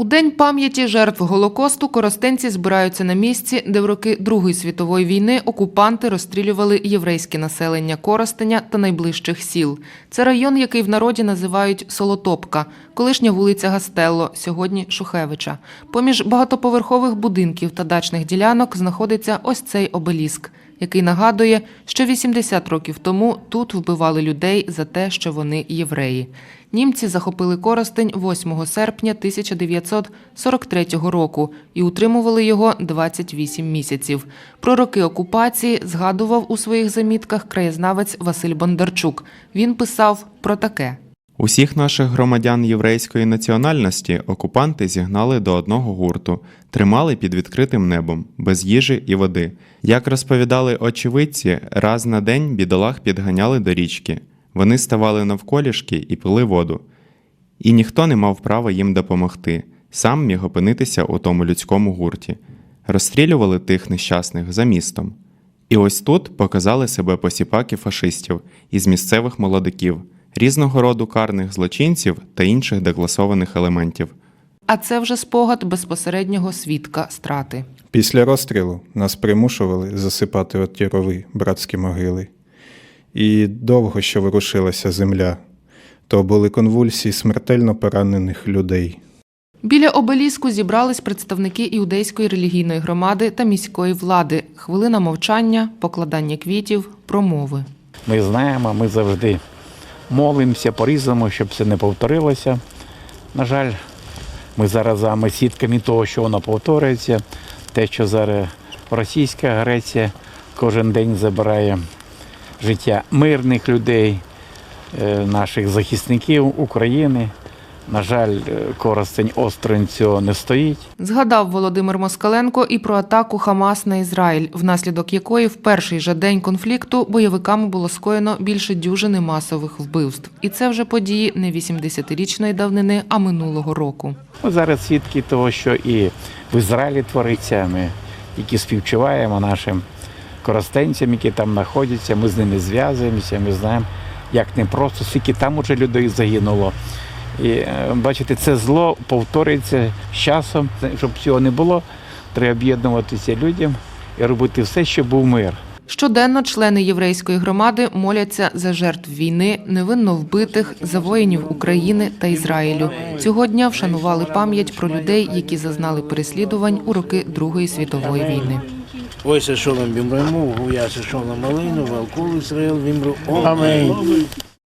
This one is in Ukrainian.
У день пам'яті жертв Голокосту коростенці збираються на місці, де в роки Другої світової війни окупанти розстрілювали єврейське населення Коростеня та найближчих сіл. Це район, який в народі називають Солотопка, колишня вулиця Гастелло, сьогодні Шухевича. Поміж багатоповерхових будинків та дачних ділянок знаходиться ось цей обеліск, який нагадує, що 80 років тому тут вбивали людей за те, що вони євреї. Німці захопили Коростень 8 серпня 1943 року і утримували його 28 місяців. Про роки окупації згадував у своїх замітках краєзнавець Василь Бондарчук. Він писав про таке. Усіх наших громадян єврейської національності окупанти зігнали до одного гурту, тримали під відкритим небом, без їжі і води. Як розповідали очевидці, раз на день бідолах підганяли до річки. Вони ставали навколішки і пили воду. І ніхто не мав права їм допомогти, сам міг опинитися у тому людському гурті. Розстрілювали тих нещасних за містом. І ось тут показали себе посіпаки фашистів із місцевих молодиків, різного роду карних злочинців та інших декласованих елементів. А це вже спогад безпосереднього свідка страти. Після розстрілу нас примушували засипати от ті рови, братські могили. І довго що ворушилася земля, то були конвульсії смертельно поранених людей. Біля обеліску зібрались представники іудейської релігійної громади та міської влади. Хвилина мовчання, покладання квітів, промови. Ми знаємо, ми завжди молимося по-різному, щоб це не повторилося. На жаль, ми зараз свідками того, що воно повторюється. Те, що зараз російська агресія кожен день забирає життя мирних людей, е, наших захисників України. На жаль, е, Коростень осторонь цього не стоїть. Згадав Володимир Москаленко і про атаку Хамас на Ізраїль, внаслідок якої в перший же день конфлікту бойовиками було скоєно більше дюжини масових вбивств. І це вже події не 80-річної давнини, а минулого року. Ми зараз свідки того, що і в Ізраїлі твориться. Ми тільки співчуваємо нашим коростенцям, які там знаходяться. Ми з ними зв'язуємося. Ми знаємо, як непросто, скільки там уже людей загинуло. І е, бачите, це зло повторюється з часом. Щоб цього не було, треба об'єднуватися людям і робити все, щоб був мир. Щоденно члени єврейської громади моляться за жертв війни, невинно вбитих, за воїнів України та Ізраїлю. Цього дня вшанували пам'ять про людей, які зазнали переслідувань у роки Другої світової війни. Ой, шолом бімрему, гуя шолом малину, валкул Ісраїл вімру. Амінь.